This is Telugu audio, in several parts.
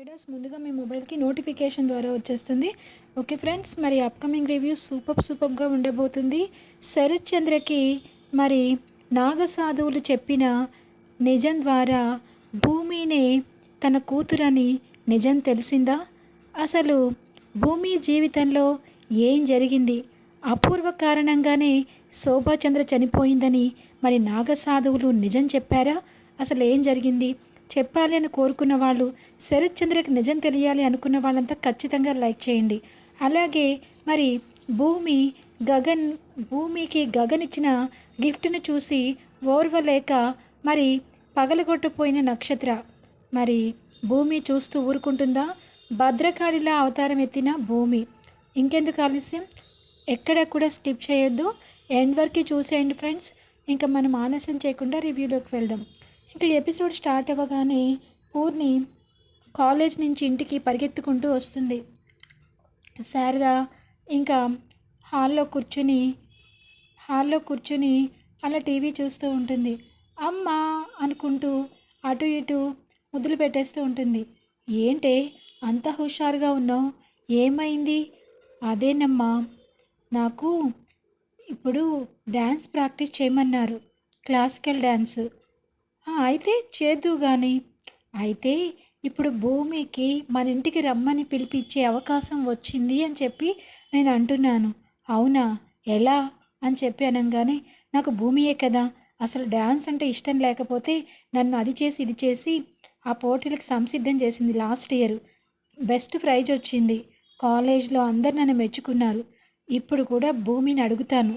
వీడియోస్ ముందుగా మీ మొబైల్కి నోటిఫికేషన్ ద్వారా వచ్చేస్తుంది. ఓకే ఫ్రెండ్స్ మరి అప్కమింగ్ రివ్యూ సూపర్ సూపర్గా ఉండబోతుంది. శరత్ చంద్రకి మరి నాగసాధువులు చెప్పిన నిజం ద్వారా భూమినే తన కూతురని నిజం తెలిసిందా? అసలు భూమి జీవితంలో ఏం జరిగింది? అపూర్వ కారణంగానే శోభాచంద్ర చనిపోయిందని మరి నాగసాధువులు నిజం చెప్పారా? అసలు ఏం జరిగింది? చెప్పాలి అని కోరుకున్న వాళ్ళు శరత్ చంద్రకి నిజం తెలియాలి అనుకున్న వాళ్ళంతా ఖచ్చితంగా లైక్ చేయండి. అలాగే మరి భూమి గగన్ భూమికి గగన్ ఇచ్చిన గిఫ్ట్ను చూసి ఓర్వలేక మరి పగలగొట్టపోయిన నక్షత్ర. మరి భూమి చూస్తూ ఊరుకుంటుందా? భద్రకాళిలా అవతారం ఎత్తిన భూమి. ఇంకెందుకు ఆలస్యం? ఎక్కడ కూడా స్కిప్ చేయొద్దు. ఎండ్ వరకు చూసేయండి ఫ్రెండ్స్. ఇంకా మనం ఆలస్యం చేయకుండా రివ్యూలోకి వెళ్దాం. ఇంకా ఎపిసోడ్ స్టార్ట్ అవ్వగానే పూర్ణి కాలేజ్ నుంచి ఇంటికి పరిగెత్తుకుంటూ వస్తుంది. శారద ఇంకా హాల్లో కూర్చుని హాల్లో కూర్చుని అలా టీవీ చూస్తూ ఉంటుంది. అమ్మా అనుకుంటూ అటు ఇటు ముద్దులు పెట్టేస్తూ ఉంటుంది. ఏంటే అంత హుషారుగా ఉన్నావు? ఏమైంది? అదేనమ్మా నాకు ఇప్పుడు డ్యాన్స్ ప్రాక్టీస్ చేయమన్నారు. క్లాసికల్ డ్యాన్స్ అయితే చేద్దు కానీ అయితే ఇప్పుడు భూమికి మన ఇంటికి రమ్మని పిలిపించే అవకాశం వచ్చింది అని చెప్పి నేను అంటున్నాను. అవునా? ఎలా? అని చెప్పి అనగానే నాకు భూమియే కదా. అసలు డ్యాన్స్ అంటే ఇష్టం లేకపోతే నన్ను అది చేసి ఇది చేసి ఆ పోటీలకు సంసిద్ధం చేసింది లాస్ట్ ఇయర్. బెస్ట్ ప్రైజ్ వచ్చింది. కాలేజ్లో అందరు నన్ను మెచ్చుకున్నారు. ఇప్పుడు కూడా భూమిని అడుగుతాను.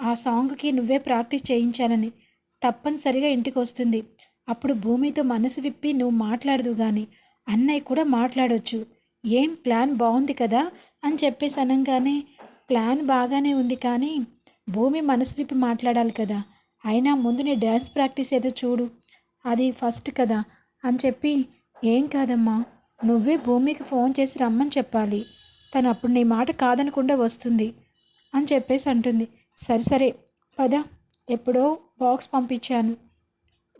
ఆ సాంగ్కి నువ్వే ప్రాక్టీస్ చేయించాలని. తప్పనిసరిగా ఇంటికి వస్తుంది అప్పుడు భూమితో మనసు విప్పి నువ్వు మాట్లాడదు కానీ అన్నయ్య కూడా మాట్లాడొచ్చు. ఏం ప్లాన్ బాగుంది కదా? అని చెప్పేసి అనగానే ప్లాన్ బాగానే ఉంది కానీ భూమి మనసు విప్పి మాట్లాడాలి కదా. అయినా ముందు నీ డ్యాన్స్ ప్రాక్టీస్ ఏదో చూడు. అది ఫస్ట్ కదా? అని చెప్పి ఏం కాదమ్మా నువ్వే భూమికి ఫోన్ చేసి రమ్మని చెప్పాలి. తను అప్పుడు నీ మాట కాదనకుండా వస్తుంది. అని చెప్పేసి అంటుంది. సరే సరే పద. ఎప్పుడో బాక్స్ పంపించాను.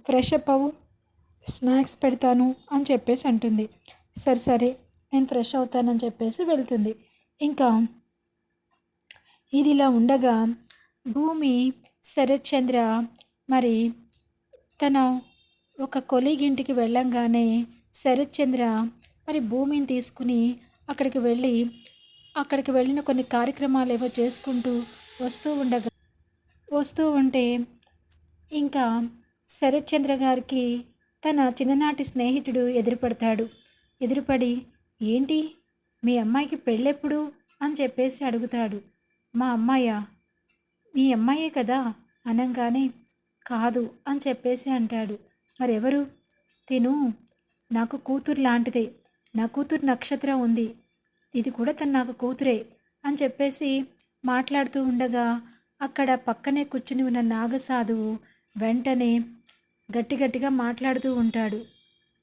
ఫ్రెష్ అప్ అవ్వు స్నాక్స్ పెడతాను అని చెప్పేసి అంటుంది. సరే సరే నేను ఫ్రెష్ అవుతానని చెప్పేసి వెళ్తుంది. ఇంకా ఇది ఇలా ఉండగా భూమి శరత్ చంద్ర మరి తన ఒక కొలీగ్ ఇంటికి వెళ్ళంగానే శరత్ చంద్ర మరి భూమిని తీసుకుని అక్కడికి వెళ్ళి అక్కడికి వెళ్ళిన కొన్ని కార్యక్రమాలు ఏవో చేసుకుంటూ వస్తూ ఉండగా వస్తూ ఉంటే ఇంకా శరత్ చంద్ర గారికి తన చిన్ననాటి స్నేహితుడు ఎదురుపడతాడు. ఎదురుపడి ఏంటి? మీ అమ్మాయికి పెళ్ళెప్పుడు? అని చెప్పేసి అడుగుతాడు. మా అమ్మాయా? మీ అమ్మాయే కదా? అనగానే కాదు అని చెప్పేసి అంటాడు. మరెవరు? తిను. నాకు కూతురు లాంటిదే. నా కూతురు నక్షత్రం ఉంది. ఇది కూడా తను నాకు కూతురే అని చెప్పేసి మాట్లాడుతూ ఉండగా అక్కడ పక్కనే కూర్చుని ఉన్న నాగసాధువు వెంటనే గట్టి గట్టిగా మాట్లాడుతూ ఉంటాడు.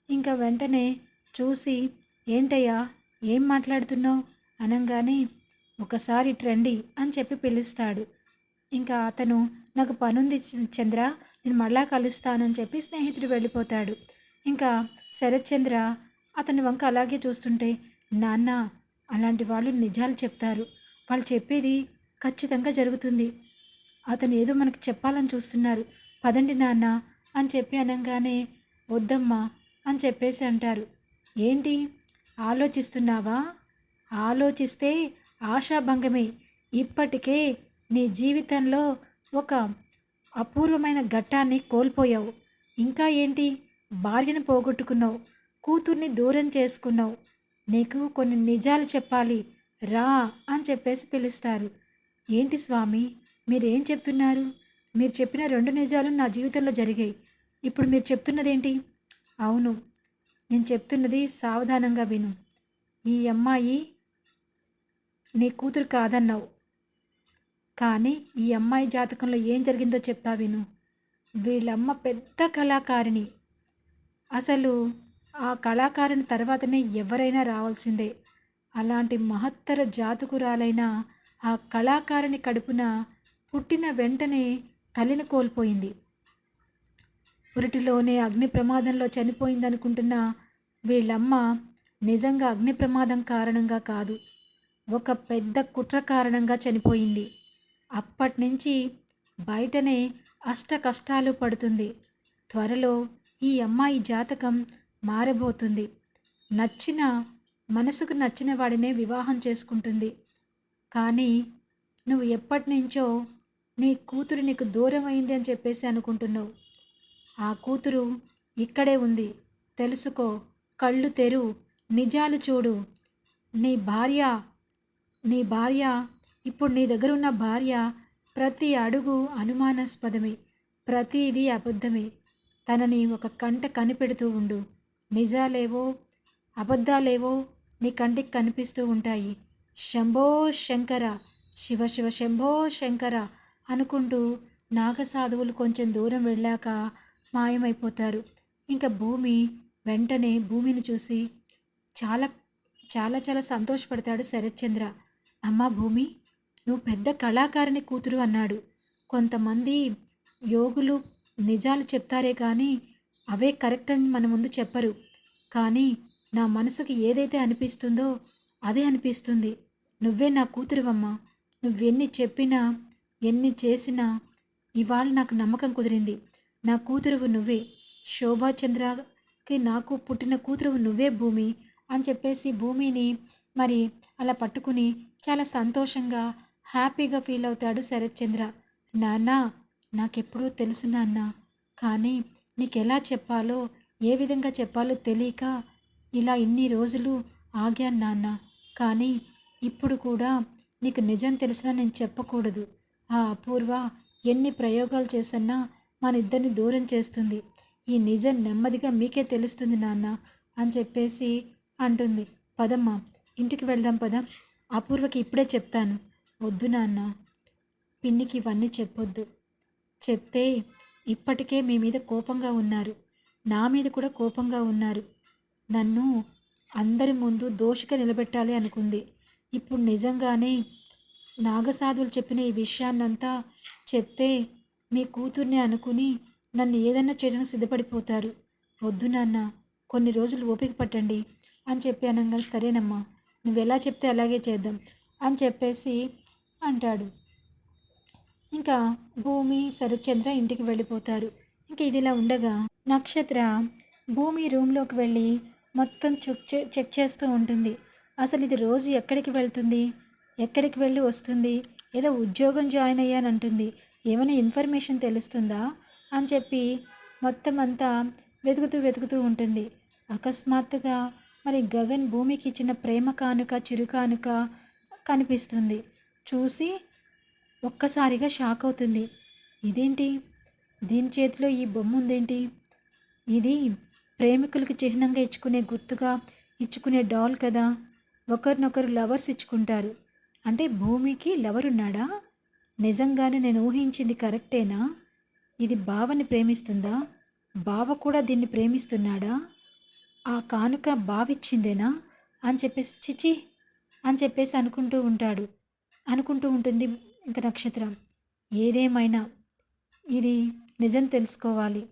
ఇంకా వెంటనే చూసి ఏంటయ్యా ఏం మాట్లాడుతున్నావు? అనగానే ఒకసారి ట్రండి అని చెప్పి పిలుస్తాడు. ఇంకా అతను నాకు పనుంది చంద్ర నేను మళ్ళా కలుస్తానని చెప్పి స్నేహితుడు వెళ్ళిపోతాడు. ఇంకా శరత్చంద్ర అతని వంక అలాగే చూస్తుంటే నాన్న అలాంటి వాళ్ళు నిజాలు చెప్తారు. వాళ్ళు చెప్పేది ఖచ్చితంగా జరుగుతుంది. అతను ఏదో మనకు చెప్పాలని చూస్తున్నారు. పదండి నాన్న అని చెప్పి అనగానే వద్దమ్మా అని చెప్పేసి అంటారు. ఏంటి? ఆలోచిస్తున్నావా? ఆలోచిస్తే ఆశాభంగమే. ఇప్పటికే నీ జీవితంలో ఒక అపూర్వమైన ఘట్టాన్ని కోల్పోయావు. ఇంకా ఏంటి? భార్యను పోగొట్టుకున్నావు. కూతుర్ని దూరం చేసుకున్నావు. నీకు కొన్ని నిజాలు చెప్పాలి. రా అని చెప్పేసి పిలుస్తారు. ఏంటి స్వామి? మీరేం చెప్తున్నారు? మీరు చెప్పిన రెండు నిజాలు నా జీవితంలో జరిగాయి. ఇప్పుడు మీరు చెప్తున్నదేంటి? అవును నేను చెప్తున్నది సావధానంగా విను. ఈ అమ్మాయి నీ కూతురు కాదన్నావు. కానీ ఈ అమ్మాయి జాతకంలో ఏం జరిగిందో చెప్తా విను. వీళ్ళమ్మ పెద్ద కళాకారిణి. అసలు ఆ కళాకారుని తర్వాతనే ఎవరైనా రావాల్సిందే. అలాంటి మహత్తర జాతకురాలైన ఆ కళాకారుని కడుపున పుట్టిన వెంటనే తల్లిని కోల్పోయింది. పురిటిలోనే అగ్ని ప్రమాదంలో చనిపోయిందనుకుంటున్న వీళ్ళమ్మ నిజంగా అగ్ని ప్రమాదం కారణంగా కాదు ఒక పెద్ద కుట్ర కారణంగా చనిపోయింది. అప్పటి నుంచి బయటనే అష్ట కష్టాలు పడుతుంది. త్వరలో ఈ అమ్మాయి జాతకం మారబోతుంది. నచ్చిన మనసుకు నచ్చిన వాడినే వివాహం చేసుకుంటుంది. కానీ నువ్వు ఎప్పటి నుంచో నీ కూతురు నీకు దూరం అయింది అని చెప్పేసి అనుకుంటున్నావు. ఆ కూతురు ఇక్కడే ఉంది. తెలుసుకో కళ్ళు తెరు నిజాలు చూడు. నీ భార్య నీ భార్య ఇప్పుడు నీ దగ్గర ఉన్న భార్య ప్రతి అడుగు అనుమానాస్పదమే ప్రతిదీ అబద్ధమే. తనని ఒక కంట కనిపెడుతూ ఉండు. నిజాలేవో అబద్ధాలేవో నీ కంటికి కనిపిస్తూ ఉంటాయి. శంభో శంకర శివ శివ శంభో శంకర అనుకుంటూ నాగసాధువులు కొంచెం దూరం వెళ్ళాక మాయమైపోతారు. ఇంకా భూమి వెంటనే భూమిని చూసి చాలా చాలా చాలా సంతోషపడతాడు శరత్చంద్ర. అమ్మా భూమి నువ్వు పెద్ద కళాకారుని కూతురు అన్నాడు. కొంతమంది యోగులు నిజాలు చెప్తారే కానీ అవే కరెక్ట్ అని మన ముందు చెప్పరు. కానీ నా మనసుకి ఏదైతే అనిపిస్తుందో అదే అనిపిస్తుంది. నువ్వే నా కూతురువమ్మా. నువ్వెన్ని చెప్పినా ఎన్ని చేసినా ఇవాళ నాకు నమ్మకం కుదిరింది. నా కూతురువు నువ్వే. శోభాచంద్రకి నాకు పుట్టిన కూతురువు నువ్వే భూమి అని చెప్పేసి భూమిని మరి అలా పట్టుకుని చాలా సంతోషంగా హ్యాపీగా ఫీల్ అవుతాడు శరత్చంద్ర నాన్న నాకెప్పుడూ తెలుసు నాన్న. కానీ నీకెలా చెప్పాలో ఏ విధంగా చెప్పాలో తెలియక ఇలా ఇన్ని రోజులు ఆగాను నాన్న. కానీ ఇప్పుడు కూడా నీకు నిజం తెలిసినా నేను చెప్పకూడదు. ఆ అపూర్వ ఎన్ని ప్రయోగాలు చేసన్నా మన ఇద్దరిని దూరం చేస్తుంది. ఈ నిజం నెమ్మదిగా మీకే తెలుస్తుంది నాన్న అని చెప్పేసి అంటుంది. పదమ్మా ఇంటికి వెళ్దాం పద. అపూర్వకి ఇప్పుడే చెప్తాను. వద్దు నాన్న పిన్నికి ఇవన్నీ చెప్పొద్దు. చెప్తే ఇప్పటికే మీ మీద కోపంగా ఉన్నారు. నా మీద కూడా కోపంగా ఉన్నారు. నన్ను అందరి ముందు దోషిగా నిలబెట్టాలి అనుకుంది. ఇప్పుడు నిజంగానే నాగసాధువులు చెప్పిన ఈ విషయాన్నంతా చెప్తే మీ కూతుర్ని అనుకుని నన్ను ఏదన్నా చేయడానికి సిద్ధపడిపోతారు. వద్దు నాన్న కొన్ని రోజులు ఓపిక పట్టండి అని చెప్పి అనగా సరేనమ్మా నువ్వు ఎలా చెప్తే అలాగే చేద్దాం అని చెప్పేసి అంటాడు. ఇంకా భూమి శరత్చంద్ర ఇంటికి వెళ్ళిపోతారు. ఇంకా ఇదిలా ఉండగా నక్షత్ర భూమి రూమ్లోకి వెళ్ళి మొత్తం చెక్ చే చెక్ చేస్తూ ఉంటుంది. అసలు ఇది రోజు ఎక్కడికి వెళ్తుంది? ఎక్కడికి వెళ్ళి వస్తుంది? ఏదో ఉద్యోగం జాయిన్ అయ్యానంటుంది. ఏమైనా ఇన్ఫర్మేషన్ తెలుస్తుందా? అని చెప్పి మొత్తం అంతా వెతుకుతూ వెతుకుతూ ఉంటుంది. అకస్మాత్తుగా మరి గగన్ భూమికి ఇచ్చిన ప్రేమ కానుక చిరు కానుక కనిపిస్తుంది. చూసి ఒక్కసారిగా షాక్ అవుతుంది. ఇదేంటి? దీని చేతిలో ఈ బొమ్మ ఉందేంటి? ఇది ప్రేమికులకు చిహ్నంగా ఇచ్చుకునే గుర్తుగా ఇచ్చుకునే డాల్ కదా? ఒకరినొకరు లవర్స్ ఇచ్చుకుంటారు. అంటే భూమికి లవరున్నాడా? నిజంగానే నేను ఊహించింది కరెక్టేనా? ఇది బావని ప్రేమిస్తుందా? బావ కూడా దీన్ని ప్రేమిస్తున్నాడా? ఆ కానుక బావిచ్చిందేనా? అని చెప్పేసి చిచి అని చెప్పేసి అనుకుంటూ ఉంటాడు. అనుకుంటూ ఉంటుంది ఇంకా నక్షత్రం ఏదేమైనా ఇది నిజం తెలుసుకోవాలి.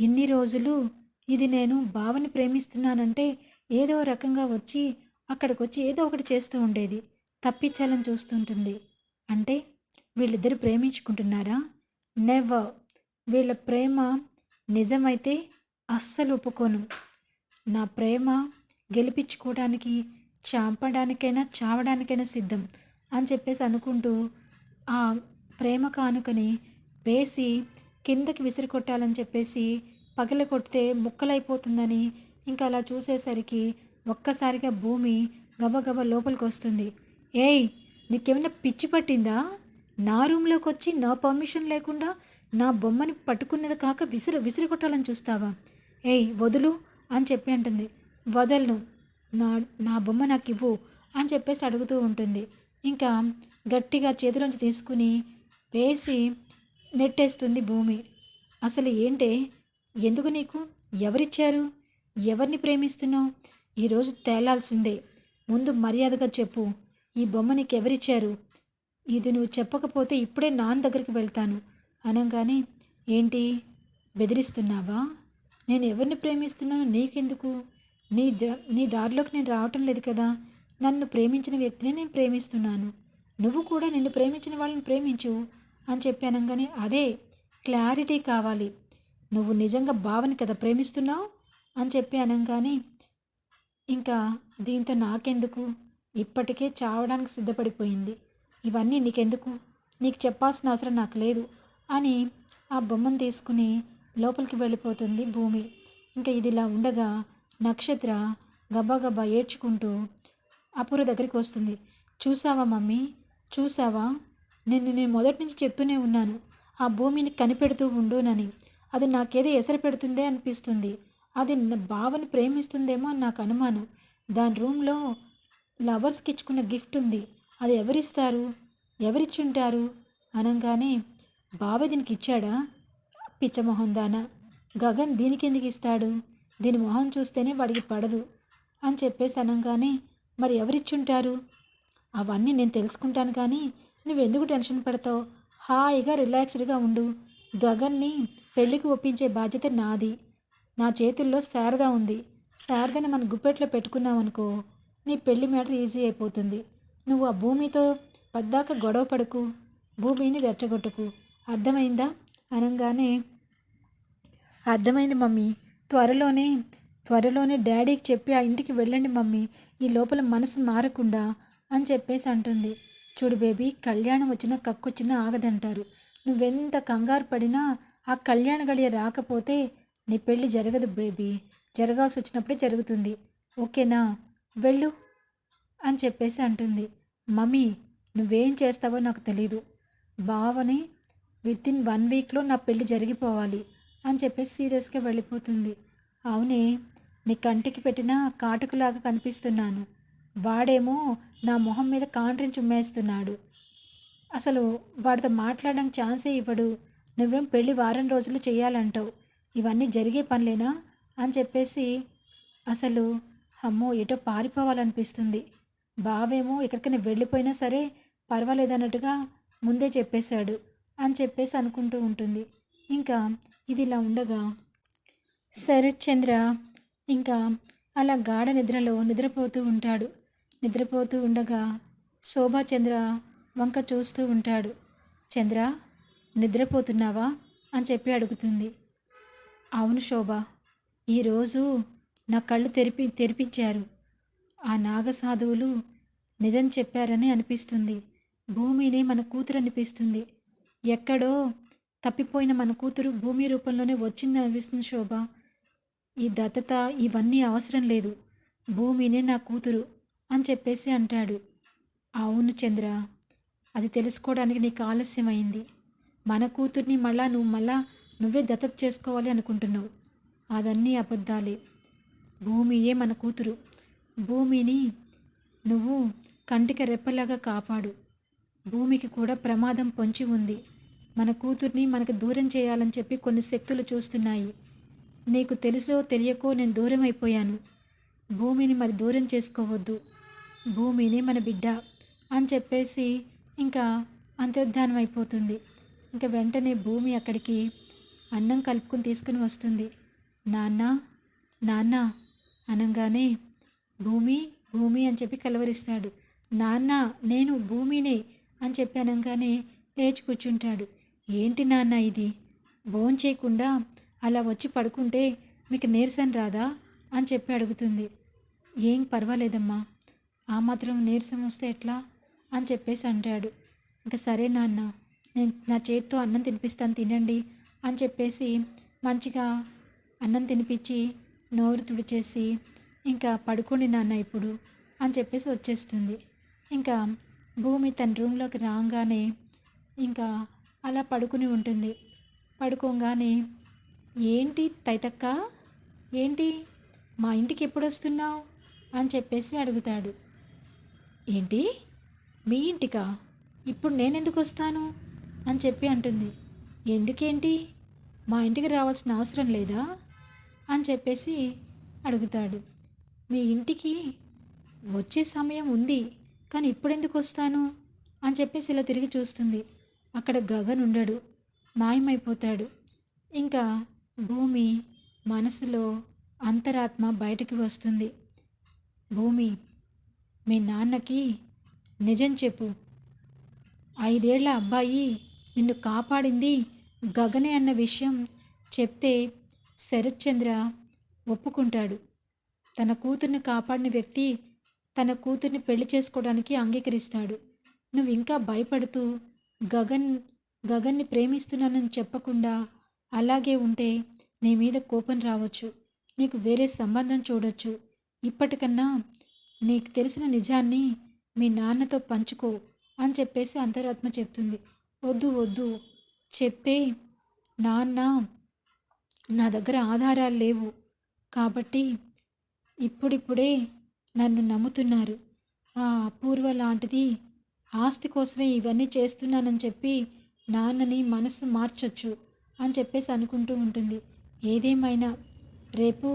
ఇన్ని రోజులు ఇది నేను బావని ప్రేమిస్తున్నానంటే ఏదో రకంగా వచ్చి అక్కడికి వచ్చి ఏదో ఒకటి చేస్తూ ఉండేది. తప్పించాలని చూస్తుంటుంది. అంటే వీళ్ళిద్దరు ప్రేమించుకుంటున్నారా? నెవర్ వీళ్ళ ప్రేమ నిజమైతే అస్సలు ఒప్పుకోను. నా ప్రేమ గెలిపించుకోవడానికి చంపడానికైనా చావడానికైనా సిద్ధం అని చెప్పేసి అనుకుంటూ ఆ ప్రేమ కానుకని వేసి కిందకి విసిరి కొట్టాలని చెప్పేసి పగిల కొడితే ముక్కలైపోతుందని ఇంకా అలా చూసేసరికి ఒక్కసారిగా భూమి గబగబ లోపలికి వస్తుంది ఏయ్ నీకేమైనా పిచ్చి పట్టిందా? నా రూమ్లోకి వచ్చి నా పర్మిషన్ లేకుండా నా బొమ్మని పట్టుకున్నది కాక విసిరి విసిరి కొట్టాలని చూస్తావా? ఏయ్ వదులు అని చెప్పి అంటుంది. వదలను. నా నా బొమ్మ నాకు ఇవ్వు అని చెప్పేసి అడుగుతూ ఉంటుంది. ఇంకా గట్టిగా చేతిలోంచి తీసుకుని వేసి నెట్టేస్తుంది భూమి. అసలు ఏంటే? ఎందుకు నీకు? ఎవరిచ్చారు? ఎవరిని ప్రేమిస్తున్నావు? ఈరోజు తేలాల్సిందే. ముందు మర్యాదగా చెప్పు. ఈ బొమ్మ నీకు ఎవరిచ్చారు ఇది నువ్వు చెప్పకపోతే ఇప్పుడే నాన్న దగ్గరికి వెళ్తాను. అనగానే ఏంటి? బెదిరిస్తున్నావా? నేను ఎవరిని ప్రేమిస్తున్నానో నీకెందుకు? నీ ద నీ దారిలోకి నేను రావటం లేదు కదా. నన్ను ప్రేమించిన వ్యక్తిని నేను ప్రేమిస్తున్నాను. నువ్వు కూడా నిన్ను ప్రేమించిన వాళ్ళని ప్రేమించు అని చెప్పి అనగానే అదే క్లారిటీ కావాలి. నువ్వు నిజంగా భావని కదా ప్రేమిస్తున్నావు? అని చెప్పి అనగానే ఇంకా దీంతో నాకెందుకు? ఇప్పటికే చావడానికి సిద్ధపడిపోయింది. ఇవన్నీ నీకెందుకు? నీకు చెప్పాల్సిన అవసరం నాకు లేదు అని ఆ బొమ్మను తీసుకుని లోపలికి వెళ్ళిపోతుంది భూమి. ఇంకా ఇదిలా ఉండగా నక్షత్ర గబగబా ఏడ్చుకుంటూ అపూర్వ దగ్గరికి వస్తుంది. చూసావా మమ్మీ? చూసావా? నేను నేను మొదటి నుంచి చెప్తూనే ఉన్నాను. ఆ భూమిని కనిపెడుతూ ఉండునని. అది నాకేదో ఎసరు పెడుతుందే అనిపిస్తుంది. అది భావని బావని ప్రేమిస్తుందేమో అని నాకు అనుమానం. దాని రూమ్లో లవర్స్కి ఇచ్చుకున్న గిఫ్ట్ ఉంది. అది ఎవరిస్తారు? ఎవరిచ్చుంటారు? అనగానే బావ దీనికి ఇచ్చాడా? పిచ్చ మొహం దానా. గగన్ దీనికి ఎందుకు ఇస్తాడు? దీని మొహం చూస్తేనే వాడికి పడదు అని చెప్పేసి అనగానే మరి ఎవరిచ్చుంటారు? అవన్నీ నేను తెలుసుకుంటాను కానీ నువ్వెందుకు టెన్షన్ పడతావు? హాయిగా రిలాక్స్డ్గా ఉండు. గగన్ని పెళ్ళికి ఒప్పించే బాధ్యత నాది. నా చేతుల్లో శారద ఉంది. శారదని మన గుప్పెట్లో పెట్టుకున్నామనుకో నీ పెళ్ళి మ్యాటర్ ఈజీ అయిపోతుంది. నువ్వు ఆ భూమితో పద్దాక గొడవ పడుకు భూమిని రెచ్చగొట్టుకు. అర్థమైందా? అనగానే అర్థమైంది మమ్మీ. త్వరలోనే త్వరలోనే డాడీకి చెప్పి ఆ ఇంటికి వెళ్ళండి మమ్మీ. ఈ లోపల మనసు మారకుండా అని చెప్పేసి అంటుంది. చూడు బేబీ కళ్యాణం వచ్చినా కక్కొచ్చినా ఆగదంటారు. నువ్వెంత కంగారు పడినా ఆ కళ్యాణ గడియ రాకపోతే నీ పెళ్ళి జరగదు బేబీ. జరగాల్సి వచ్చినప్పుడే జరుగుతుంది. ఓకేనా? వెళ్ళు అని చెప్పేసి అంటుంది. మమ్మీ నువ్వేం చేస్తావో నాకు తెలీదు. బావని విత్ ఇన్ వన్ వీక్లో నా పెళ్ళి జరిగిపోవాలి అని చెప్పేసి సీరియస్గా వెళ్ళిపోతుంది. అవునే నీ కంటికి పెట్టిన కాటుకులాగా కనిపిస్తున్నాను. వాడేమో నా మొహం మీద కాంట్రించి ఉమ్మేస్తున్నాడు అసలు వాడితో మాట్లాడడానికి ఛాన్సే ఇవ్వడు. నువ్వేం పెళ్ళి వారం రోజులు చేయాలంటావు. ఇవన్నీ జరిగే పనులేనా? అని చెప్పేసి అసలు అమ్మో ఎటో పారిపోవాలనిపిస్తుంది. బావేమో ఎక్కడికైనా వెళ్ళిపోయినా సరే పర్వాలేదన్నట్టుగా ముందే చెప్పేశాడు అని చెప్పేసి అనుకుంటూ ఉంటుంది. ఇంకా ఇది ఇలా ఉండగా శరత్ చంద్ర ఇంకా అలా గాఢ నిద్రలో నిద్రపోతూ ఉంటాడు. నిద్రపోతూ ఉండగా శోభా చంద్ర వంక చూస్తూ ఉంటాడు. చంద్ర నిద్రపోతున్నావా? అని చెప్పి అడుగుతుంది. అవును శోభ ఈరోజు నా కళ్ళు తెరిపి తెరిపించారు. ఆ నాగసాధువులు నిజం చెప్పారని అనిపిస్తుంది. భూమిని మన కూతురు అనిపిస్తుంది. ఎక్కడో తప్పిపోయిన మన కూతురు భూమి రూపంలోనే వచ్చింది అనిపిస్తుంది శోభ. ఈ దత్తత ఇవన్నీ అవసరం లేదు. భూమినే నా కూతురు అని చెప్పేసి అంటాడు. అవును చంద్ర అది తెలుసుకోవడానికి నీకు ఆలస్యమైంది. మన కూతుర్ని మళ్ళా నువ్వు మళ్ళా నువ్వే దత్తత చేసుకోవాలి అనుకుంటున్నావు. అదన్నీ అబద్ధాలే. భూమియే మన కూతురు. భూమిని నువ్వు కంటికి రెప్పలాగా కాపాడు. భూమికి కూడా ప్రమాదం పొంచి ఉంది. మన కూతుర్ని మనకు దూరం చేయాలని చెప్పి కొన్ని శక్తులు చూస్తున్నాయి. నీకు తెలుసో తెలియకో నేను దూరం అయిపోయాను. భూమిని మరి దూరం చేసుకోవద్దు. భూమిని మన బిడ్డ అని చెప్పేసి ఇంకా అంతర్ధానం అయిపోతుంది. ఇంకా వెంటనే భూమి అక్కడికి అన్నం కలుపుకొని తీసుకుని వస్తుంది. నాన్న నాన్న అనగానే భూమి భూమి అని చెప్పి కలవరిస్తాడు. నాన్న నేను భూమినే అని చెప్పి అనగానే లేచి కూర్చుంటాడు. ఏంటి నాన్న ఇది? భోంచేయకుండా అలా వచ్చి పడుకుంటే మీకు నీరసం రాదా? అని చెప్పి అడుగుతుంది. ఏం పర్వాలేదమ్మా ఆ మాత్రం నీరసం వస్తే ఎట్లా? అని చెప్పేసి అంటాడు. ఇంకా సరే నాన్న నేను నా చేతితో అన్నం తినిపిస్తాను తినండి అని చెప్పేసి మంచిగా అన్నం తినిపించి నోరు తుడిచేసి ఇంకా పడుకోండి నాన్న ఇప్పుడు అని చెప్పేసి వచ్చేస్తుంది. ఇంకా భూమి తన రూమ్లోకి రాగానే ఇంకా అలా పడుకుని ఉంటుంది. పడుకోగానే ఏంటి తైతక్క? ఏంటి? మా ఇంటికి ఎప్పుడు వస్తున్నావు? అని చెప్పేసి అడుగుతాడు. ఏంటి? మీ ఇంటికా? ఇప్పుడు నేనెందుకు వస్తాను? అని చెప్పి అంటుంది. ఎందుకేంటి? మా ఇంటికి రావాల్సిన అవసరం లేదా? అని చెప్పేసి అడుగుతాడు. మీ ఇంటికి వచ్చే సమయం ఉంది కానీ ఇప్పుడెందుకు వస్తాను? అని చెప్పేసి ఇలా తిరిగి చూస్తుంది. అక్కడ గగన్ ఉండడు మాయమైపోతాడు. ఇంకా భూమి మనసులో అంతరాత్మ బయటికి వస్తుంది. భూమి మీ నాన్నకి నిజం చెప్పు. ఐదేళ్ళ అబ్బాయి నిన్ను కాపాడింది గగనే అన్న విషయం చెప్తే శరత్చంద్ర ఒప్పుకుంటాడు. తన కూతుర్ని కాపాడిన వ్యక్తి తన కూతుర్ని పెళ్ళి చేసుకోవడానికి అంగీకరిస్తాడు. నువ్వు ఇంకా భయపడుతూ గగన్ గగన్ని ప్రేమిస్తున్నానని చెప్పకుండా అలాగే ఉంటే నీ మీద కోపం రావచ్చు. నీకు వేరే సంబంధం చూడొచ్చు. ఇప్పటికన్నా నీకు తెలిసిన నిజాన్ని మీ నాన్నతో పంచుకో అని చెప్పేసి అంతరాత్మ చెప్తుంది. వద్దు వద్దు. చెప్తే నాన్న నా దగ్గర ఆధారాలు లేవు. కాబట్టి ఇప్పుడిప్పుడే నన్ను నమ్ముతున్నారు. ఆ అపూర్వ లాంటిది ఆస్తి కోసమే ఇవన్నీ చేస్తున్నానని చెప్పి నాన్నని మనసు మార్చొచ్చు అని చెప్పేసి అనుకుంటూ ఉంటుంది. ఏదేమైనా రేపు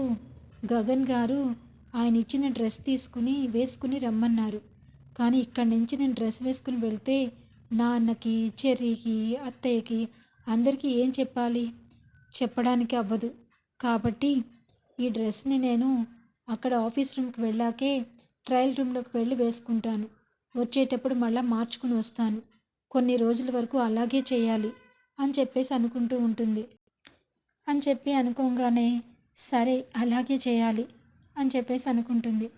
గగన్ గారు ఆయన ఇచ్చిన డ్రెస్ తీసుకుని వేసుకుని రమ్మన్నారు. కానీ ఇక్కడి నుంచి నేను డ్రెస్ వేసుకుని వెళ్తే నాన్నకి చెర్రీకి అత్తయ్యకి అందరికీ ఏం చెప్పాలి? చెప్పడానికి అవ్వదు. కాబట్టి ఈ డ్రెస్ని నేను అక్కడ ఆఫీస్ రూమ్కి వెళ్ళాకే ట్రయల్ రూమ్లోకి వెళ్ళి వేసుకుంటాను. వచ్చేటప్పుడు మళ్ళీ మార్చుకుని వస్తాను. కొన్ని రోజుల వరకు అలాగే చేయాలి అని చెప్పేసి అనుకుంటూ ఉంటుంది. అని చెప్పి అనుకోగానే సరే అలాగే చేయాలి అని చెప్పేసి అనుకుంటుంది.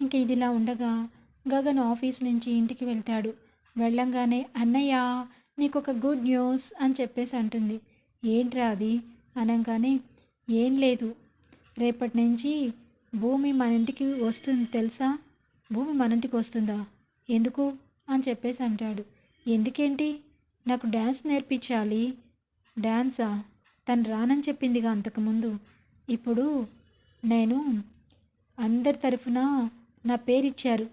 ఇంక ఇదిలా ఉండగా గగన్ ఆఫీస్ నుంచి ఇంటికి వెళ్తాడు. వెళ్ళంగానే అన్నయ్య నీకు ఒక గుడ్ న్యూస్ అని చెప్పేసి అంటుంది. ఏంట్రా అది? అనగానే ఏం లేదు. రేపటి నుంచి భూమి మన ఇంటికి వస్తుంది తెలుసా? భూమి మన ఇంటికి వస్తుందా? ఎందుకు? అని చెప్పేసి అంటాడు. ఎందుకేంటి? నాకు డ్యాన్స్ నేర్పించాలి. డ్యాన్సా తను రానని చెప్పిందిగా అంతకుముందు. ఇప్పుడు నేను అందరి తరఫున నా పేరు ఇచ్చారు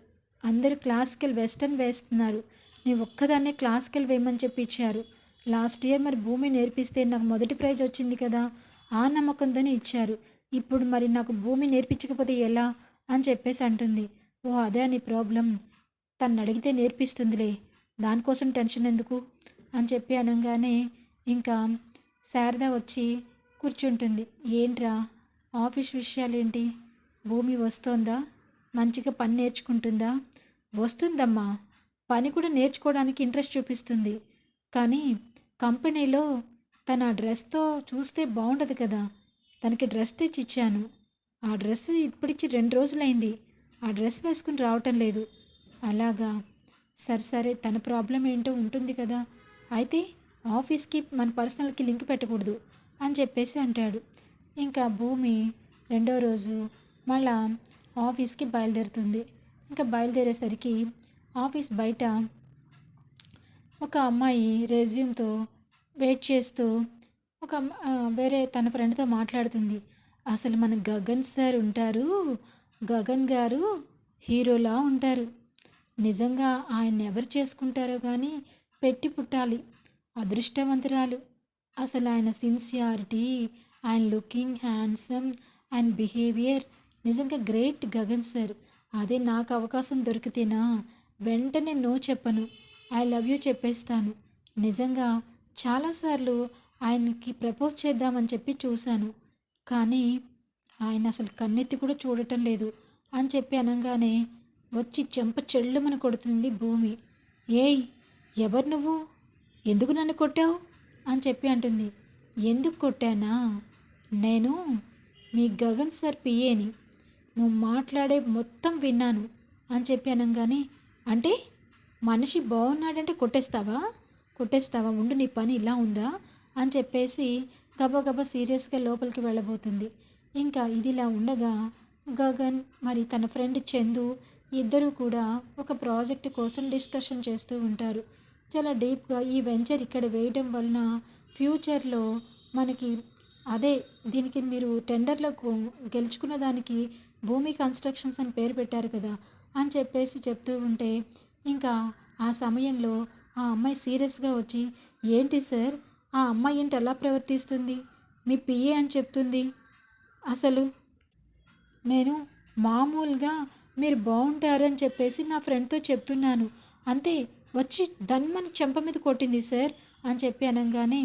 అందరు క్లాసికల్ వెస్టర్న్ వేస్తున్నారు. నేను ఒక్కదాన్నే క్లాసికల్ వేయమని చెప్పి ఇచ్చారు. లాస్ట్ ఇయర్ మరి భూమి నేర్పిస్తే నాకు మొదటి ప్రైజ్ వచ్చింది కదా ఆ నమ్మకంతోనే ఇచ్చారు. ఇప్పుడు మరి నాకు భూమి నేర్పించకపోతే ఎలా అని చెప్పేసి అంటుంది. ఓ అదే నీ ప్రాబ్లం. తను అడిగితే నేర్పిస్తుందిలే. దానికోసం టెన్షన్ ఎందుకు? అని చెప్పి అనగానే ఇంకా శారద వచ్చి కూర్చుంటుంది. ఏంట్రా? ఆఫీస్ విషయాలేంటి? భూమి వస్తోందా? మంచిగా పని నేర్చుకుంటుందా? వస్తుందమ్మా. పని కూడా నేర్చుకోవడానికి ఇంట్రెస్ట్ చూపిస్తుంది. కానీ కంపెనీలో తన డ్రెస్తో చూస్తే బాగుండదు కదా. తనకి డ్రెస్ తెచ్చి ఇచ్చాను ఆ డ్రెస్ ఇప్పటిచ్చి రెండు రోజులైంది. ఆ డ్రెస్ వేసుకుని రావటం లేదు. అలాగా? సరే సరే తన ప్రాబ్లం ఏంటో ఉంటుంది కదా. అయితే ఆఫీస్కి మన పర్సనల్కి లింక్ పెట్టకూడదు అని చెప్పేసి అంటాడు. ఇంకా భూమి రెండో రోజు మళ్ళా ఆఫీస్కి బయలుదేరుతుంది. ఇంకా బయలుదేరేసరికి ఆఫీస్ బయట ఒక అమ్మాయి రెజ్యూమ్తో వెయిట్ చేస్తూ ఒక వేరే తన ఫ్రెండ్తో మాట్లాడుతుంది. అసలు మన గగన్ సార్ ఉంటారు. గగన్ గారు హీరోలా ఉంటారు. నిజంగా ఆయన ఎవరు చేసుకుంటారో కానీ పెట్టి పుట్టాలి. అదృష్టవంతురాలు. అసలు ఆయన సిన్సియారిటీ ఆయన లుకింగ్ హ్యాండ్సమ్ అండ్ బిహేవియర్ నిజంగా గ్రేట్ గగన్ సార్. అదే నాకు అవకాశం దొరికితేనా? వెంటనే నో చెప్పను. ఐ లవ్ యూ చెప్పేస్తాను. నిజంగా చాలాసార్లు ఆయనకి ప్రపోజ్ చేద్దామని చెప్పి చూశాను. కానీ ఆయన అసలు కన్నెత్తి కూడా చూడటం లేదు అని చెప్పి అనగానే వచ్చి చెంప చెళ్ళుమని కొడుతుంది భూమి. ఏయ్ ఎవరు నువ్వు? ఎందుకు నన్ను కొట్టావు? అని చెప్పి అంటుంది. ఎందుకు కొట్టానా? నేను మీ గగన్ సార్ పిఏని. నువ్వు మాట్లాడే మొత్తం విన్నాను అని చెప్పి అనగానే అంటే మనిషి బాగున్నాడంటే కొట్టేస్తావా? కొట్టేస్తావా? ఉండు నీ పని ఇలా ఉందా? అని చెప్పేసి గబగబా సీరియస్గా లోపలికి వెళ్ళబోతుంది. ఇంకా ఇదిలా ఉండగా గగన్ మరి తన ఫ్రెండ్ చందు ఇద్దరూ కూడా ఒక ప్రాజెక్ట్ కోసం డిస్కషన్ చేస్తూ ఉంటారు. చాలా డీప్గా ఈ వెంచర్ ఇక్కడ వేయడం వలన ఫ్యూచర్లో మనకి అదే దీనికి మీరు టెండర్లో గెలుచుకున్న దానికి భూమి కన్స్ట్రక్షన్స్ అని పేరు పెట్టారు కదా అని చెప్పేసి చెప్తూ ఉంటే ఇంకా ఆ సమయంలో ఆ అమ్మాయి సీరియస్గా వచ్చి ఏంటి సార్? ఆ అమ్మాయి ఏంటి ఎలా ప్రవర్తిస్తుంది? మీ పిఏ అని చెప్తుంది. అసలు నేను మామూలుగా మీరు బాగుంటారని చెప్పేసి నా ఫ్రెండ్తో చెప్తున్నాను. అంతే వచ్చి దన్మని చెంప మీద కొట్టింది సార్ అని చెప్పి అనగానే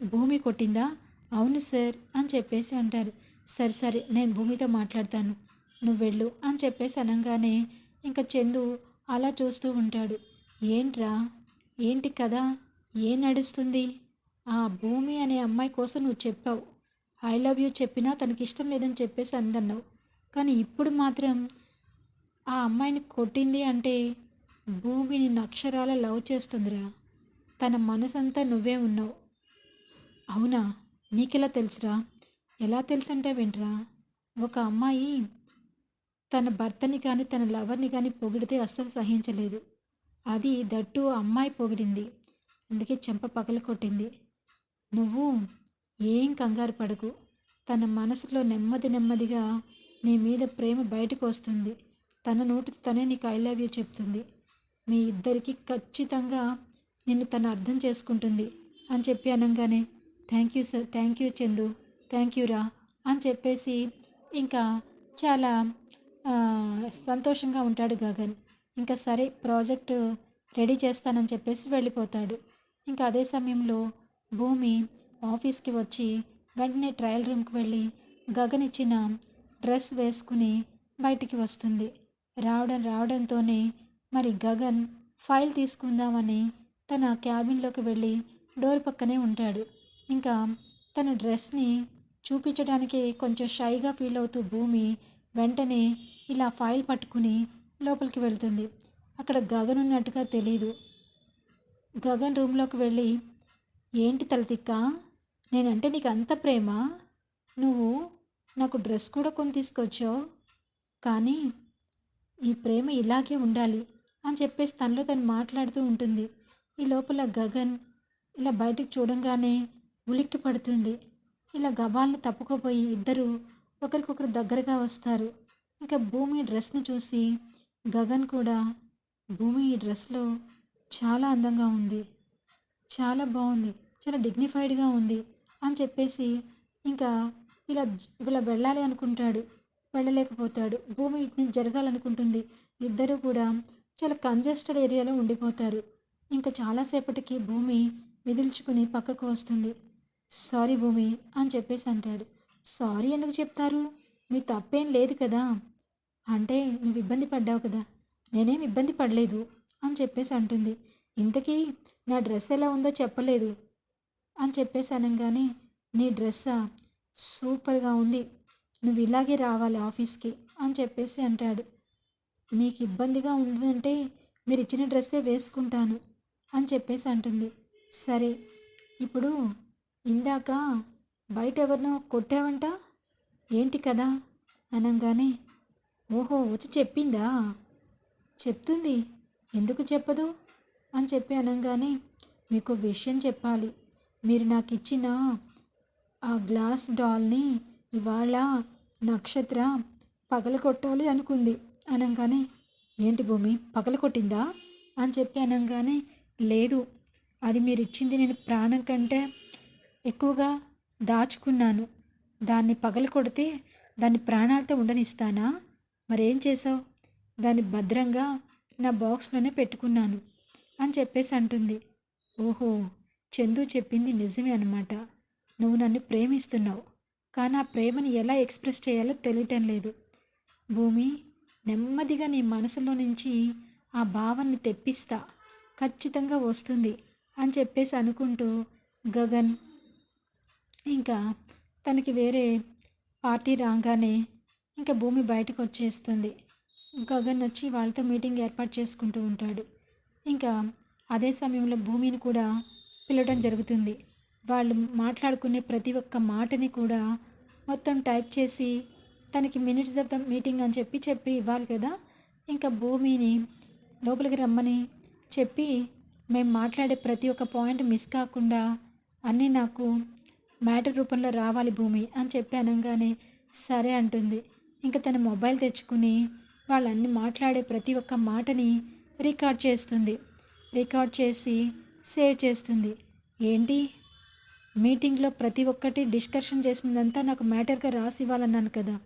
భూమి కొట్టిందా? అవును సార్ అని చెప్పేసి అంటారు. సరే సరే నేను భూమితో మాట్లాడతాను. నువ్వు వెళ్ళు అని చెప్పేసి అనగానే ఇంకా చందు అలా చూస్తూ ఉంటాడు. ఏంట్రా? ఏంటి కదా ఏం నడుస్తుంది? ఆ భూమి అనే అమ్మాయి కోసం నువ్వు చెప్పావు. ఐ లవ్ యూ చెప్పినా తనకి ఇష్టం లేదని చెప్పేసి అందన్నావు. కానీ ఇప్పుడు మాత్రం ఆ అమ్మాయిని కొట్టింది అంటే భూమిని నక్షరాల లవ్ చేస్తుందిరా. తన మనసంతా నువ్వే ఉన్నావు. అవునా? నీకెలా తెలుసురా? ఎలా తెలుసంటే వింట్రా ఒక అమ్మాయి తన భర్తని కానీ తన లవర్ని కానీ పొగిడితే అస్సలు సహించలేదు. అది దట్టు అమ్మాయి పొగిడింది. అందుకే చెంప పగల కొట్టింది. నువ్వు ఏం కంగారు పడకు. తన మనసులో నెమ్మది నెమ్మదిగా నీ మీద ప్రేమ బయటకు వస్తుంది. తన నోటితో తనే నీకు ఐ లవ్ యూ చెప్తుంది. మీ ఇద్దరికి ఖచ్చితంగా నిన్ను తను అర్థం చేసుకుంటుంది అని చెప్పి అనగానే thank you sir thank you Chandu. Thank you రా అని చెప్పేసి ఇంకా చాలా సంతోషంగా ఉంటాడు గగన్. ఇంకా సరే ప్రాజెక్ట్ రెడీ చేస్తానని చెప్పేసి వెళ్ళిపోతాడు. ఇంకా అదే సమయంలో భూమి ఆఫీస్కి వచ్చి వెంటనే ట్రయల్ రూమ్కి వెళ్ళి గగన్ ఇచ్చిన డ్రెస్ వేసుకుని బయటికి వస్తుంది. రావడం రావడంతోనే మరి గగన్ ఫైల్ తీసుకుందామని తన క్యాబిన్లోకి వెళ్ళి డోర్ పక్కనే ఉంటాడు. ఇంకా తన డ్రెస్ని చూపించడానికి కొంచెం షైగా ఫీల్ అవుతూ భూమి వెంటనే ఇలా ఫైల్ పట్టుకుని లోపలికి వెళ్తుంది. అక్కడ గగన్ ఉన్నట్టుగా తెలీదు. గగన్ రూమ్లోకి వెళ్ళి ఏంటి తలతిక్క? నేనంటే నీకు అంత ప్రేమ? నువ్వు నాకు డ్రెస్ కూడా కొని తీసుకొచ్చావు. కానీ ఈ ప్రేమ ఇలాగే ఉండాలి అని చెప్పేసి తనలో తను మాట్లాడుతూ ఉంటుంది. ఈ లోపల గగన్ ఇలా బయటికి చూడంగానే ఉలిక్కి పడుతుంది ఇలా గబాలను తప్పుకోపోయి ఇద్దరు ఒకరికొకరు దగ్గరగా వస్తారు. ఇంకా భూమి డ్రెస్ని చూసి గగన్ కూడా భూమి ఈ డ్రెస్లో చాలా అందంగా ఉంది. చాలా బాగుంది. చాలా డిగ్నిఫైడ్గా ఉంది అని చెప్పేసి ఇంకా ఇలా ఇలా వెళ్ళాలి అనుకుంటాడు. వెళ్ళలేకపోతాడు. భూమి ఇటు జరగాలనుకుంటుంది. ఇద్దరు కూడా చాలా కంజెస్టెడ్ ఏరియాలో ఉండిపోతారు. ఇంకా చాలాసేపటికి భూమి విదిల్చుకుని పక్కకు వస్తుంది. సారీ భూమి అని చెప్పేసి అంటాడు. సారీ ఎందుకు చెప్తారు? మీ తప్పేం లేదు కదా. అంటే నువ్వు ఇబ్బంది పడ్డావు కదా. నేనేం ఇబ్బంది పడలేదు అని చెప్పేసి అంటుంది. ఇంతకీ నా డ్రెస్ ఎలా ఉందో చెప్పలేదు అని చెప్పేసి అనగానే నీ డ్రెస్సా? సూపర్గా ఉంది. నువ్వు ఇలాగే రావాలి ఆఫీస్కి అని చెప్పేసి అంటాడు. మీకు ఇబ్బందిగా ఉందంటే మీరు ఇచ్చిన డ్రెస్సే వేసుకుంటాను అని చెప్పేసి అంటుంది. సరే ఇప్పుడు ఇందాక బయట ఎవరినో కొట్టావంట? ఏంటి కదా అనగానే ఓహో వచ్చి చెప్పిందా? చెప్తుంది. ఎందుకు చెప్పదు? అని చెప్పి అనగానే మీకు విషయం చెప్పాలి. మీరు నాకు ఇచ్చిన ఆ గ్లాస్ డాల్ని ఇవాళ నక్షత్ర పగలగొట్టాలి అనుకుంది. అనగానే ఏంటి భూమి పగలగొట్టిందా అని చెప్పి అనగానే లేదు. అది మీరు ఇచ్చింది నేను ప్రాణం కంటే ఎక్కువగా దాచుకున్నాను. దాన్ని పగల కొడితే దాన్ని ప్రాణాలతో ఉండనిస్తానా? మరేం చేసావు దాన్ని భద్రంగా నా బాక్స్లోనే పెట్టుకున్నాను అని చెప్పేసి అంటుంది. ఓహో చందు చెప్పింది నిజమే అనమాట నువ్వు నన్ను ప్రేమిస్తున్నావు. కానీ ఆ ప్రేమని ఎలా ఎక్స్ప్రెస్ చేయాలో తెలియటం లేదు. భూమి నెమ్మదిగా నీ మనసులో నుంచి ఆ భావాన్ని తెప్పిస్తా. ఖచ్చితంగా వస్తుంది అని చెప్పేసి అనుకుంటూ గగన్ ఇంకా తనకి వేరే పార్టీ రాగానే ఇంకా భూమి బయటకు వచ్చేస్తుంది గగన్ వచ్చి వాళ్ళతో మీటింగ్ ఏర్పాటు చేసుకుంటూ ఉంటాడు. ఇంకా అదే సమయంలో భూమిని కూడా పిలవడం జరుగుతుంది. వాళ్ళు మాట్లాడుకునే ప్రతి ఒక్క మాటని కూడా మొత్తం టైప్ చేసి తనకి మినిట్స్ ఆఫ్ ద మీటింగ్ అని చెప్పి చెప్పి ఇవ్వాలి కదా. ఇంకా భూమిని లోపలికి రమ్మని చెప్పి మేము మాట్లాడే ప్రతి ఒక్క పాయింట్ మిస్ కాకుండా అన్నీ నాకు మ్యాటర్ రూపంలో రావాలి భూమి అని చెప్పి అనగానే సరే అంటుంది. ఇంకా తన మొబైల్ తెచ్చుకుని వాళ్ళన్ని మాట్లాడే ప్రతి ఒక్క మాటని రికార్డ్ చేస్తుంది. రికార్డ్ చేసి సేవ్ చేస్తుంది. ఏంటి? మీటింగ్లో ప్రతి ఒక్కటి డిస్కషన్ చేసిందంతా నాకు మ్యాటర్గా రాసి ఇవ్వాలన్నాను కదా.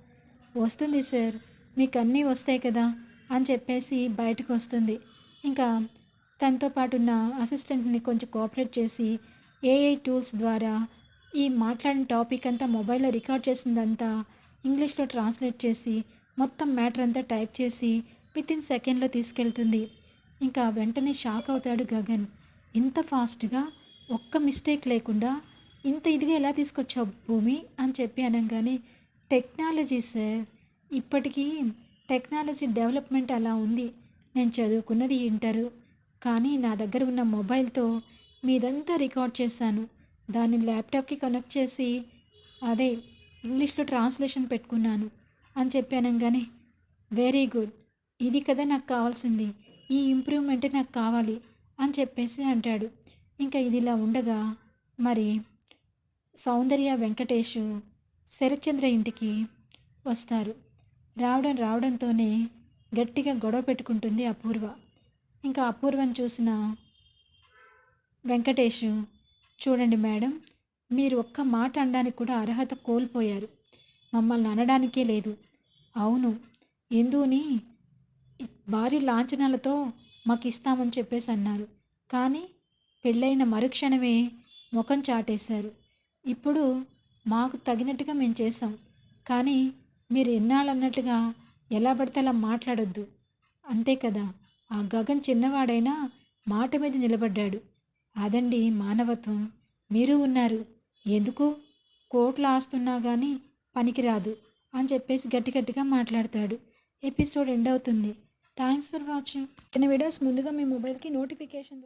వస్తుంది సార్ మీకు అన్నీ వస్తాయి కదా అని చెప్పేసి బయటకు వస్తుంది. ఇంకా తనతో పాటు ఉన్న అసిస్టెంట్ని కొంచెం కోఆపరేట్ చేసి ఏఐ టూల్స్ ద్వారా ఈ మాట్లాడిన టాపిక్ అంతా మొబైల్లో రికార్డ్ చేసిందంతా ఇంగ్లీష్లో ట్రాన్స్లేట్ చేసి మొత్తం మ్యాటర్ అంతా టైప్ చేసి విత్ ఇన్ సెకండ్లో తీసుకెళ్తుంది. ఇంకా వెంటనే షాక్ అవుతాడు గగన్. ఇంత ఫాస్ట్గా ఒక్క మిస్టేక్ లేకుండా ఇంత ఇదిగా ఎలా తీసుకొచ్చావు భూమి అని చెప్పి అనగానే టెక్నాలజీ సార్ ఇప్పటికీ టెక్నాలజీ డెవలప్మెంట్ అలా ఉంది. నేను చదువుకున్నది ఇంటరు. కానీ నా దగ్గర ఉన్న మొబైల్తో మీదంతా రికార్డ్ చేశాను. దాన్ని ల్యాప్టాప్కి కనెక్ట్ చేసి అదే ఇంగ్లీష్లో ట్రాన్స్లేషన్ పెట్టుకున్నాను అని చెప్పి అనగానే వెరీ గుడ్. ఇది కదా నాకు కావాల్సింది. ఈ ఇంప్రూవ్మెంటే నాకు కావాలి అని చెప్పేసి అంటాడు. ఇంకా ఇది ఇలా ఉండగా మరి సౌందర్య వెంకటేష్ శరత్చంద్ర ఇంటికి వస్తారు. రావడం రావడంతోనే గట్టిగా గొడవ పెట్టుకుంటుంది అపూర్వ. ఇంకా అపూర్వం చూసిన వెంకటేష్ చూడండి మేడం మీరు ఒక్క మాట అనడానికి కూడా అర్హత కోల్పోయారు. మమ్మల్ని అనడానికే లేదు. అవును ఎందుని భారీ లాంఛనాలతో మాకు ఇస్తామని చెప్పేసి అన్నారు. కానీ పెళ్ళైన మరుక్షణమే ముఖం చాటేశారు. ఇప్పుడు మాకు తగినట్టుగా మేము చేసాం కానీ మీరు ఎన్నాళ్ళు అన్నట్టుగా ఎలా పడితే అలా మాట్లాడొద్దు. అంతే కదా ఆ గగన్ చిన్నవాడైనా మాట మీద నిలబడ్డాడు. అదండి మానవత్వం. మీరు ఉన్నారు. ఎందుకు? కోట్లు ఆస్తున్నా కానీ పనికిరాదు అని చెప్పేసి గట్టి గట్టిగా మాట్లాడతాడు. ఎపిసోడ్ ఎండ్ అవుతుంది. Thanks for watching. కొన్ని వీడియోస్ ముందుగా మీ మొబైల్కి నోటిఫికేషన్